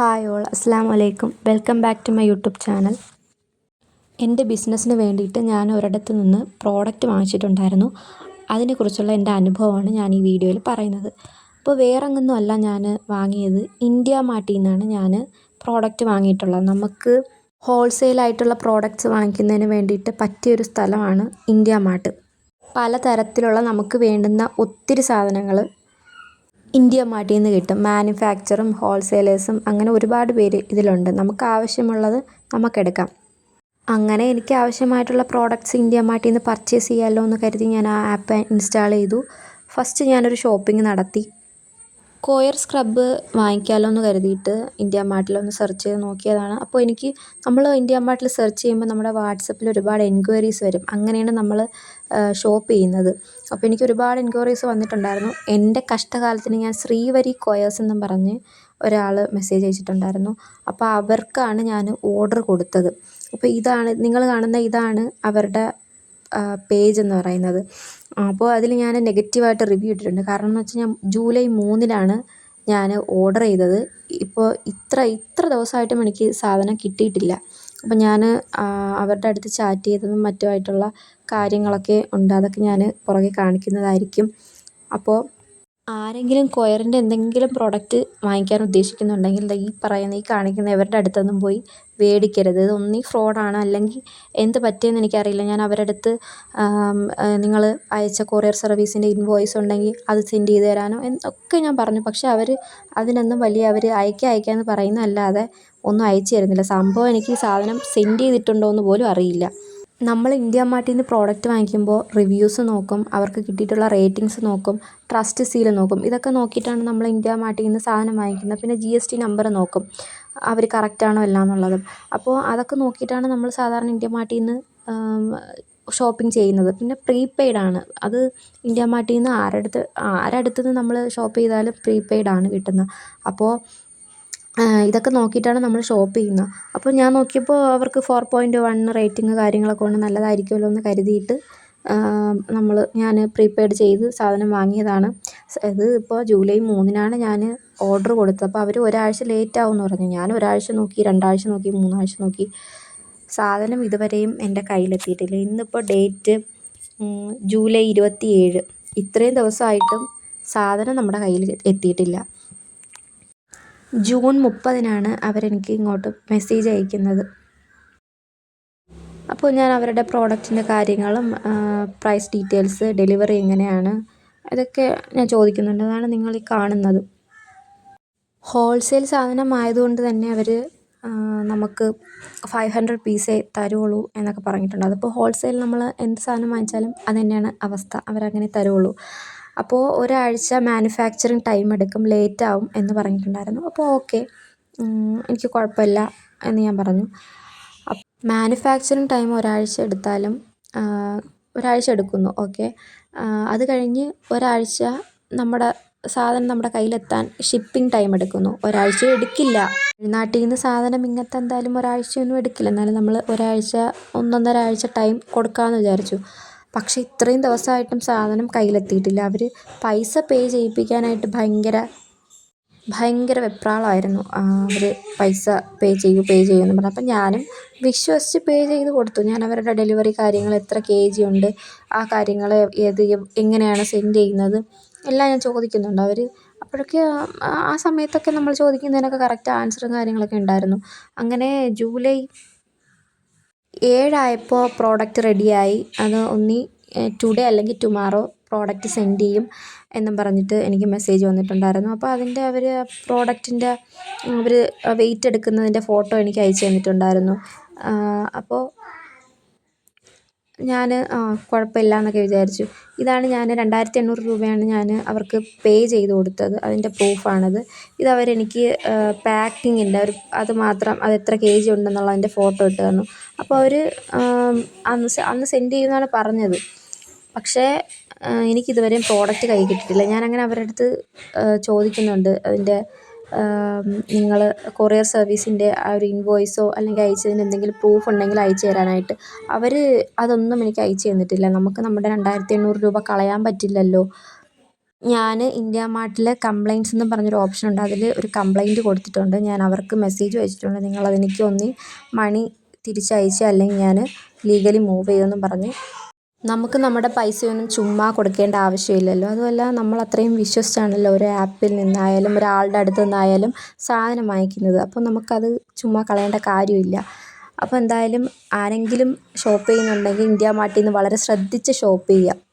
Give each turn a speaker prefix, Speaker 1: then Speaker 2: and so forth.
Speaker 1: Hi all അസ്സാം വലൈക്കും welcome back to my YouTube channel. എന്റെ ബിസിനസ്സിന് വേണ്ടിയിട്ട് ഞാൻ ഒരിടത്ത് നിന്ന് പ്രോഡക്റ്റ് വാങ്ങിച്ചിട്ടുണ്ടായിരുന്നു. അതിനെക്കുറിച്ചുള്ള എന്റെ അനുഭവമാണ് ഞാൻ ഈ വീഡിയോയിൽ പറയുന്നത്. അപ്പോൾ വേറെ അല്ല ഞാൻ വാങ്ങിയത് ഇന്ത്യ മാട്ടിൽ നിന്നാണ് ഞാൻ പ്രോഡക്റ്റ് വാങ്ങിയിട്ടുള്ളത്. നമുക്ക് ഹോൾസെയിലായിട്ടുള്ള പ്രോഡക്റ്റ്സ് വാങ്ങിക്കുന്നതിന് വേണ്ടിയിട്ട് പറ്റിയൊരു സ്ഥലമാണ് ഇന്ത്യ മാർട്ട്. പലതരത്തിലുള്ള നമുക്ക് വേണ്ടുന്ന ഒത്തിരി സാധനങ്ങൾ ഇന്ത്യ മാർട്ടിൽ നിന്ന് കിട്ടും. മാനുഫാക്ചറും ഹോൾസെയിലേഴ്സും അങ്ങനെ ഒരുപാട് പേര് ഇതിലുണ്ട്. നമുക്ക് ആവശ്യമുള്ളത് നമുക്കെടുക്കാം. അങ്ങനെ എനിക്ക് ആവശ്യമായിട്ടുള്ള പ്രോഡക്റ്റ്സ് ഇന്ത്യ മാർട്ടിൽ നിന്ന് പർച്ചേസ് ചെയ്യാമല്ലോ എന്ന് കരുതി ഞാൻ ആ ആപ്പ് ഇൻസ്റ്റാൾ ചെയ്തു. ഫസ്റ്റ് ഞാനൊരു ഷോപ്പിംഗ് നടത്തി. കോയർ സ്ക്രബ്ബ് വാങ്ങിക്കാമല്ലോ എന്ന് കരുതിയിട്ട് ഇന്ത്യ മാർട്ടിലൊന്ന് സെർച്ച് ചെയ്ത് നോക്കിയതാണ്. അപ്പോൾ എനിക്ക് നമ്മൾ ഇന്ത്യ മാർട്ടിൽ സെർച്ച് ചെയ്യുമ്പോൾ നമ്മുടെ വാട്സപ്പിൽ ഒരുപാട് എൻക്വയറീസ് വരും. അങ്ങനെയാണ് നമ്മൾ ഷോപ്പ് ചെയ്യുന്നത്. അപ്പോൾ എനിക്ക് ഒരുപാട് എൻക്വയറീസ് വന്നിട്ടുണ്ടായിരുന്നു. എന്റെ കഷ്ടകാലത്തിന് ഞാൻ ശ്രീവരി കോയേഴ്സ് എന്നും പറഞ്ഞ് ഒരാൾ മെസ്സേജ് അയച്ചിട്ടുണ്ടായിരുന്നു. അപ്പോൾ അവർക്കാണ് ഞാൻ ഓർഡർ കൊടുത്തത്. അപ്പോൾ ഇതാണ് നിങ്ങൾ കാണുന്ന ഇതാണ് അവരുടെ പേജ് എന്ന് പറയുന്നത്. അപ്പോൾ അതിൽ ഞാൻ നെഗറ്റീവായിട്ട് റിവ്യൂ ഇട്ടിട്ടുണ്ട്. കാരണം എന്ന് വെച്ച് ഞാൻ ജൂലൈ മൂന്നിനാണ് ഞാൻ ഓർഡർ ചെയ്തത്. ഇപ്പോൾ ഇത്ര ഇത്ര ദിവസമായിട്ടും എനിക്ക് സാധനം കിട്ടിയിട്ടില്ല. അപ്പോൾ ഞാൻ അവരുടെ അടുത്ത് ചാറ്റ് ചെയ്തതും മറ്റുമായിട്ടുള്ള കാര്യങ്ങളൊക്കെ ഉണ്ട്. അതൊക്കെ ഞാൻ പുറകെ കാണിക്കുന്നതായിരിക്കും. അപ്പോൾ ആരെങ്കിലും കൊയറിന്റെ എന്തെങ്കിലും പ്രോഡക്റ്റ് വാങ്ങിക്കാൻ ഉദ്ദേശിക്കുന്നുണ്ടെങ്കിൽ ദാ ഈ പറയുന്ന ഈ കാണിക്കുന്ന ഇവരുടെ അടുത്തൊന്നും പോയി മേടിക്കരുത് ഇത് ഒന്നീ ഫ്രോഡാണ് അല്ലെങ്കിൽ എന്ത് പറ്റിയെന്ന് എനിക്കറിയില്ല. ഞാൻ അവരുടെ അടുത്ത് നിങ്ങൾ അയച്ച കൊറിയർ സർവീസിന്റെ ഇൻവോയ്സ് ഉണ്ടെങ്കിൽ അത് സെൻഡ് ചെയ്ത് തരാനോ എന്നൊക്കെ ഞാൻ പറഞ്ഞു. പക്ഷേ അവർ അതിനൊന്നും വലിയ അവർ അയക്കുക അയക്കുക എന്ന് പറയുന്നതല്ലാതെ ഒന്നും അയച്ചു തരുന്നില്ല. സംഭവം എനിക്ക് സാധനം സെൻഡ് ചെയ്തിട്ടുണ്ടോ എന്ന് പോലും അറിയില്ല. നമ്മൾ ഇന്ത്യ മാർട്ടിൽ നിന്ന് പ്രോഡക്റ്റ് വാങ്ങിക്കുമ്പോൾ റിവ്യൂസ് നോക്കും അവർക്ക് കിട്ടിയിട്ടുള്ള റേറ്റിംഗ്സ് നോക്കും ട്രസ്റ്റ് സീൽ നോക്കും. ഇതൊക്കെ നോക്കിയിട്ടാണ് നമ്മൾ ഇന്ത്യ മാർട്ടിൽ നിന്ന് സാധനം വാങ്ങിക്കുന്നത്. പിന്നെ ജി എസ് ടി നമ്പർ നോക്കും അവർ കറക്റ്റാണോ അല്ല എന്നുള്ളതും. അപ്പോൾ അതൊക്കെ നോക്കിയിട്ടാണ് നമ്മൾ സാധാരണ ഇന്ത്യ മാർട്ടിൽ നിന്ന് ഷോപ്പിംഗ് ചെയ്യുന്നത്. പിന്നെ പ്രീപെയ്ഡ് ആണ്. അത് ഇന്ത്യ മാർട്ടിൽ നിന്ന് ആരടുത്ത് ആരടുത്ത് നിന്ന് നമ്മൾ ഷോപ്പ് ചെയ്താലും പ്രീപെയ്ഡ് ആണ് കിട്ടുന്നത്. അപ്പോൾ ഇതൊക്കെ നോക്കിയിട്ടാണ് നമ്മൾ ഷോപ്പ് ചെയ്യുന്നത്. അപ്പോൾ ഞാൻ നോക്കിയപ്പോൾ അവർക്ക് ഫോർ പോയിന്റ് വൺ റേറ്റിംഗ് കാര്യങ്ങളൊക്കെ കൊണ്ട് നല്ലതായിരിക്കുമല്ലോ എന്ന് കരുതിയിട്ട് നമ്മൾ ഞാൻ പ്രീപെയ്ഡ് ചെയ്ത് സാധനം വാങ്ങിയതാണ്. ഇത് ഇപ്പോൾ ജൂലൈ മൂന്നിനാണ് ഞാൻ ഓർഡർ കൊടുത്തത്. അപ്പോൾ അവർ ഒരാഴ്ച ലേറ്റ് ആവുമെന്ന് പറഞ്ഞു. ഞാൻ ഒരാഴ്ച നോക്കി രണ്ടാഴ്ച നോക്കി മൂന്നാഴ്ച നോക്കി സാധനം ഇതുവരെയും എന്റെ കയ്യിലെത്തിയിട്ടില്ല. ഇന്നിപ്പോൾ ഡേറ്റ് ജൂലൈ ഇരുപത്തി ഏഴ് ഇത്രയും ദിവസമായിട്ടും സാധനം നമ്മുടെ കയ്യിൽ എത്തിയിട്ടില്ല. ജൂൺ മുപ്പതിനാണ് അവരെനിക്ക് ഇങ്ങോട്ട് മെസ്സേജ് അയക്കുന്നത്. അപ്പോൾ ഞാൻ അവരുടെ പ്രോഡക്റ്റിന്റെ കാര്യങ്ങളും പ്രൈസ് ഡീറ്റെയിൽസ് ഡെലിവറി എങ്ങനെയാണ് ഇതൊക്കെ ഞാൻ ചോദിക്കുന്നുണ്ട്. അതാണ് നിങ്ങൾ ഈ കാണുന്നത്. ഹോൾസെയിൽ സാധനമായതുകൊണ്ട് തന്നെ അവർ നമുക്ക് ഫൈവ് ഹൺഡ്രഡ് പീസേ തരുള്ളൂ എന്നൊക്കെ പറഞ്ഞിട്ടുണ്ട്. അതിപ്പോൾ ഹോൾസെയിൽ നമ്മൾ എന്ത് സാധനം വാങ്ങിച്ചാലും അത് തന്നെയാണ് അവസ്ഥ. അവരങ്ങനെ തരുള്ളൂ. അപ്പോൾ ഒരാഴ്ച മാനുഫാക്ചറിങ് ടൈം എടുക്കും ലേറ്റ് ആവും എന്ന് പറഞ്ഞിട്ടുണ്ടായിരുന്നു. അപ്പോൾ ഓക്കെ എനിക്ക് കുഴപ്പമില്ല എന്ന് ഞാൻ പറഞ്ഞു. മാനുഫാക്ചറിങ് ടൈം ഒരാഴ്ച എടുത്താലും ഒരാഴ്ച എടുക്കുന്നു ഓക്കെ അത് കഴിഞ്ഞ് ഒരാഴ്ച നമ്മുടെ സാധനം നമ്മുടെ കയ്യിലെത്താൻ ഷിപ്പിംഗ് ടൈം എടുക്കുന്നു. ഒരാഴ്ച എടുക്കില്ല. നാട്ടിൽ നിന്ന് സാധനം ഇങ്ങനത്തെ എന്തായാലും ഒരാഴ്ചയൊന്നും എടുക്കില്ല. എന്നാലും നമ്മൾ ഒരാഴ്ച ഒന്നൊന്നര ആഴ്ച ടൈം കൊടുക്കാമെന്ന് വിചാരിച്ചു. പക്ഷേ ഇത്രയും ദിവസമായിട്ടും സാധനം കയ്യിലെത്തിയിട്ടില്ല. അവർ പൈസ പേ ചെയ്യിപ്പിക്കാനായിട്ട് ഭയങ്കര ഭയങ്കര വെപ്രാളമായിരുന്നു അവർ പൈസ പേ ചെയ്യൂ പേ ചെയ്യൂ എന്ന് പറഞ്ഞു. അപ്പം ഞാനും വിശ്വസിച്ച് പേ ചെയ്ത് കൊടുത്തു. ഞാൻ അവരുടെ ഡെലിവറി കാര്യങ്ങൾ എത്ര കെ ജി ഉണ്ട് ആ കാര്യങ്ങൾ ഏത് എങ്ങനെയാണ് സെൻഡ് ചെയ്യുന്നത് എല്ലാം ഞാൻ ചോദിക്കുന്നുണ്ട്. അവർ അപ്പോഴൊക്കെ ആ സമയത്തൊക്കെ നമ്മൾ ചോദിക്കുന്നതിനൊക്കെ കറക്റ്റ് ആൻസറും കാര്യങ്ങളൊക്കെ ഉണ്ടായിരുന്നു. അങ്ങനെ ജൂലൈ ഏഴായപ്പോൾ പ്രോഡക്റ്റ് റെഡിയായി അത് ഒന്നി ടുഡേ അല്ലെങ്കിൽ ടുമാറോ പ്രോഡക്റ്റ് സെൻഡ് ചെയ്യും എന്നും പറഞ്ഞിട്ട് എനിക്ക് മെസ്സേജ് വന്നിട്ടുണ്ടായിരുന്നു. അപ്പോൾ അതിന്റെ അവർ പ്രോഡക്റ്റിന്റെ അവർ വെയിറ്റ് എടുക്കുന്നതിന്റെ ഫോട്ടോ എനിക്ക് അയച്ചു തന്നിട്ടുണ്ടായിരുന്നു. അപ്പോൾ ഞാൻ ആ കുഴപ്പമില്ല എന്നൊക്കെ വിചാരിച്ചു. ഇതാണ് ഞാൻ രണ്ടായിരത്തി എണ്ണൂറ് രൂപയാണ് ഞാൻ അവർക്ക് പേ ചെയ്ത് കൊടുത്തത്. അതിന്റെ പ്രൂഫാണത്. ഇത് അവരെനിക്ക് പാക്കിങ്ങിന്റെ ഒരു അത് മാത്രം അത് എത്ര കെ ജി ഉണ്ടെന്നുള്ളതിന്റെ ഫോട്ടോ ഇട്ട് തന്നു. അപ്പോൾ അവർ അന്ന് അന്ന് സെൻഡ് ചെയ്യുമെന്നാണ് പറഞ്ഞത്. പക്ഷേ എനിക്കിതുവരെയും പ്രോഡക്റ്റ് കൈ കിട്ടിയിട്ടില്ല. ഞാനങ്ങനെ അവരുടെ അടുത്ത് ചോദിക്കുന്നുണ്ട് അതിന്റെ നിങ്ങൾ കൊറിയർ സർവീസിന്റെ ആ ഒരു ഇൻവോയ്സോ അല്ലെങ്കിൽ അയച്ചതിന് എന്തെങ്കിലും പ്രൂഫ് ഉണ്ടെങ്കിൽ അയച്ചു തരാനായിട്ട്. അവർ അതൊന്നും എനിക്ക് അയച്ചു തന്നിട്ടില്ല. നമുക്ക് നമ്മുടെ രണ്ടായിരത്തി എണ്ണൂറ് രൂപ കളയാൻ പറ്റില്ലല്ലോ. ഞാൻ ഇന്ത്യ മാർട്ടിൽ കംപ്ലയിന്റ്സ് എന്ന് പറഞ്ഞൊരു ഓപ്ഷൻ ഉണ്ട്. അതിൽ ഒരു കംപ്ലയിന്റ് കൊടുത്തിട്ടുണ്ട്. ഞാൻ അവർക്ക് മെസ്സേജ് അയച്ചിട്ടുണ്ട്. നിങ്ങളതെനിക്ക് ഒന്ന് മണി തിരിച്ചയച്ച് അല്ലെങ്കിൽ ഞാൻ ലീഗലി മൂവ് ചെയ്യുമെന്നും പറഞ്ഞ് നമുക്ക് നമ്മുടെ പൈസയൊന്നും ചുമ്മാ കൊടുക്കേണ്ട ആവശ്യമില്ലല്ലോ. അതുമല്ല നമ്മൾ അത്രയും വിശ്വസിച്ചാണല്ലോ ഒരു ആപ്പിൽ നിന്നായാലും ഒരാളുടെ അടുത്ത് നിന്നായാലും സാധനം വാങ്ങിക്കുന്നത്. അപ്പോൾ നമുക്കത് ചുമ്മാ കളയേണ്ട കാര്യമില്ല. അപ്പോൾ എന്തായാലും ആരെങ്കിലും ഷോപ്പ് ചെയ്യുന്നുണ്ടെങ്കിൽ ഇന്ത്യ മാർട്ടിൽ നിന്ന് വളരെ ശ്രദ്ധിച്ച് ഷോപ്പ് ചെയ്യുക.